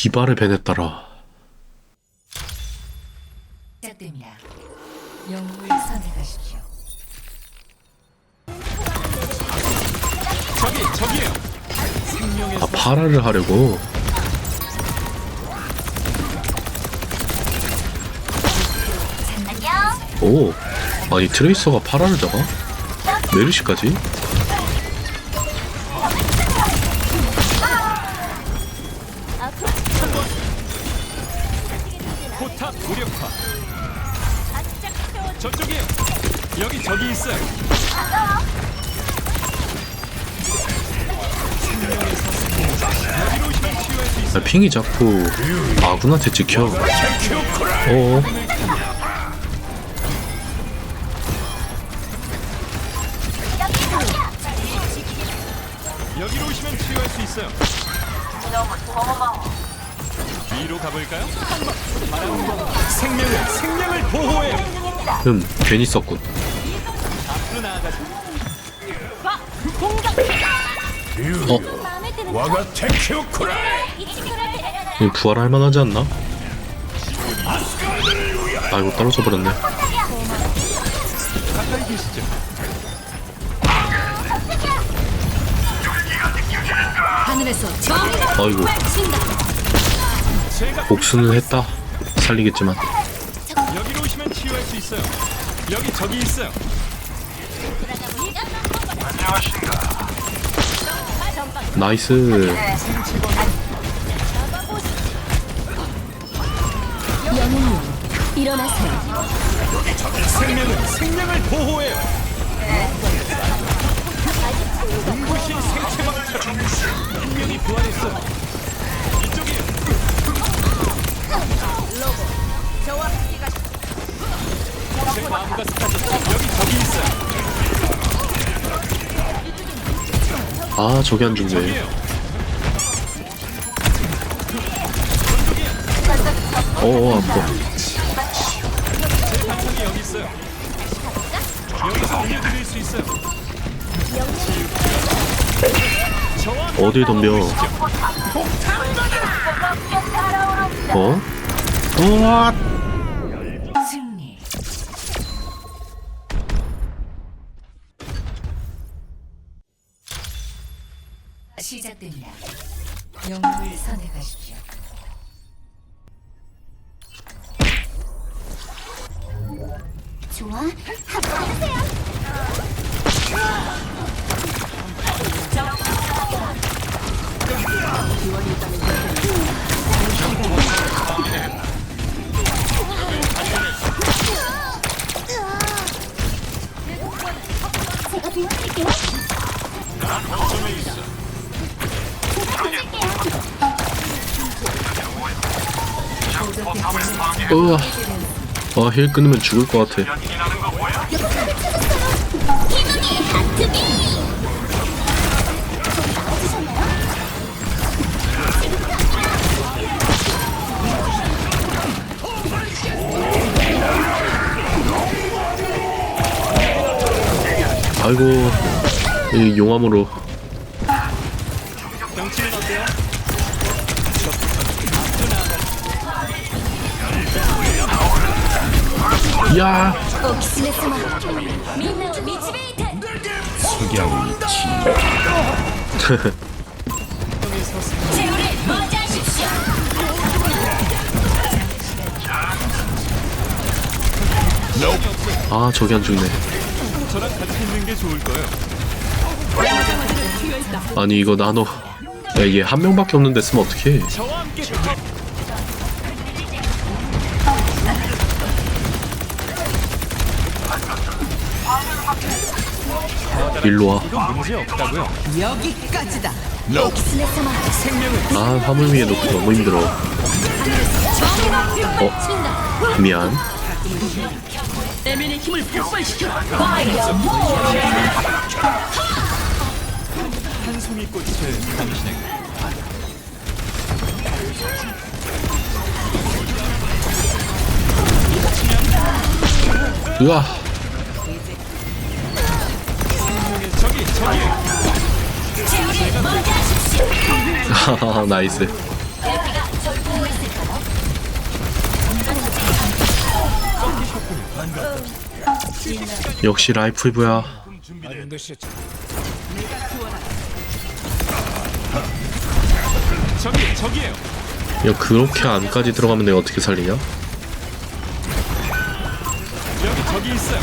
디바를 베냈더라. 시작됩니다. 영웅을 선택하십시오. 저기 저기에요. 생명의 아 파라를 하려고. 오, 아니 트레이서가 파라를 잡아? 메르시까지? 탑 무력화. 저쪽이에요. 여기 저기 있어요. 생명의 사슬. 여기로 오시면 치유할 수 있어요. 아, 핑이 자꾸 아군한테 찍혀. 어, 여기로 오시면 치유할 수 있어요. 위로 가볼까요? 생명을 생명을 보호해. 음, 괜히 썼군. 앞으로 나아가자. 어, 와가 테키오쿠라 이거 부활할 만하지 않나? 아이고 떨어져 버렸네. 가까이 계시죠. 하늘에서 정의가 아이고 친다. 복수는 했다. 살리겠지만. 여기로 오시면 치유할 수 있어요. 여기 저기 있어요. 나이스. 영웅님 일어나세요. 생명은 생명을 보호해요. 눈부신 생체방처럼 생명이 부활했어. 이쪽이에요. 아 저기 안 죽네. 저기에요. 어 아파. 어딜 덤벼? 어? 우와! 시작됩니다. 영웅을 선택하십시오. 좋아? 합격하세요. 제가 우와. 아, 힐 끊으면 죽을 것 같아. 아이고, 이 용암으로. 야. 석양 치. 아 저기 안 죽네. 아니 이거 나노. 야 이게 한 명밖에 없는데 쓰면 어떡해. 일로 와. 여기까지다. 아 화물 위에 놓고 너무 힘들어. 어 미안. 내면의 아, 나이스. 역시 라이프이브야. 야 그렇게 안까지 들어가면 내가 어떻게 살리냐? 여기 저기 있어요.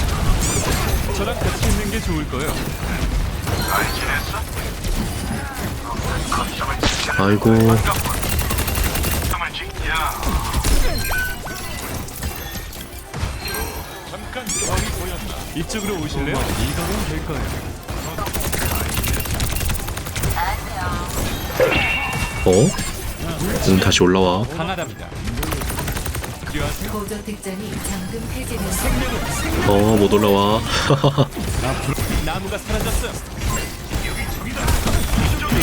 저랑 같이 있는 게 좋을 거예요. 아이고 잠깐 별이 보였나? 이쪽으로 오실래요? 이거면 될 거예요. 어? 응 다시 올라와 강하답니다. 필요하세요? 고조 특전이 잠금 해제되었습니다. 어 못 올라와 나무가 사라졌어요.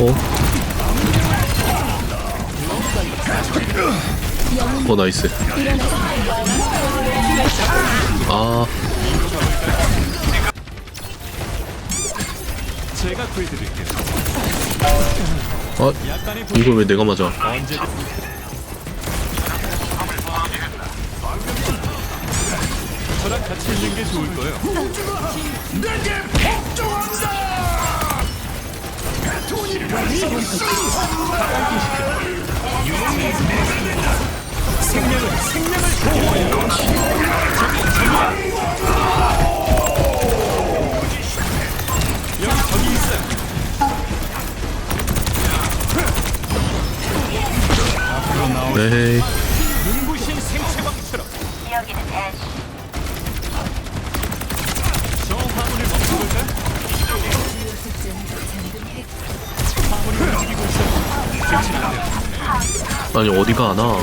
어? 어 나이스 아 제가 구해드릴게요. 아, 부... 이걸 왜 내가 맞아 저랑 같이 있는 게 좋을 거예요. 생명을 생명을 보호해요. 저기 저기 여기 저기 있어요. 에이 눈부신 생체광처럼 저 아니 어디가 안 와?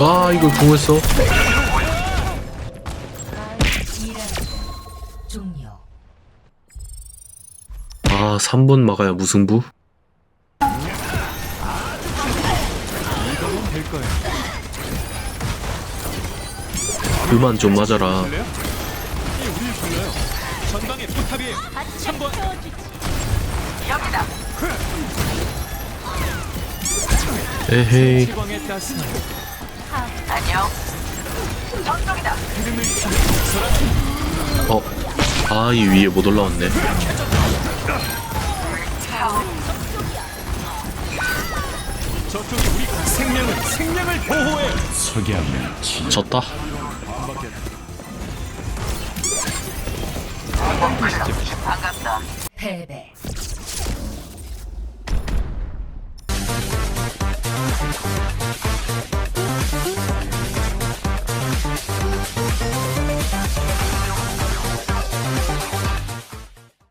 아 이걸 종료. 아 3분 막아야 무승부? 그만 좀 맞아라 전방에 포탑이에요 3번 에헤이. 어? 아이 위에 못 올라왔네. 저쪽이 우리 생명을 생명을 보호해. 졌다. 패배.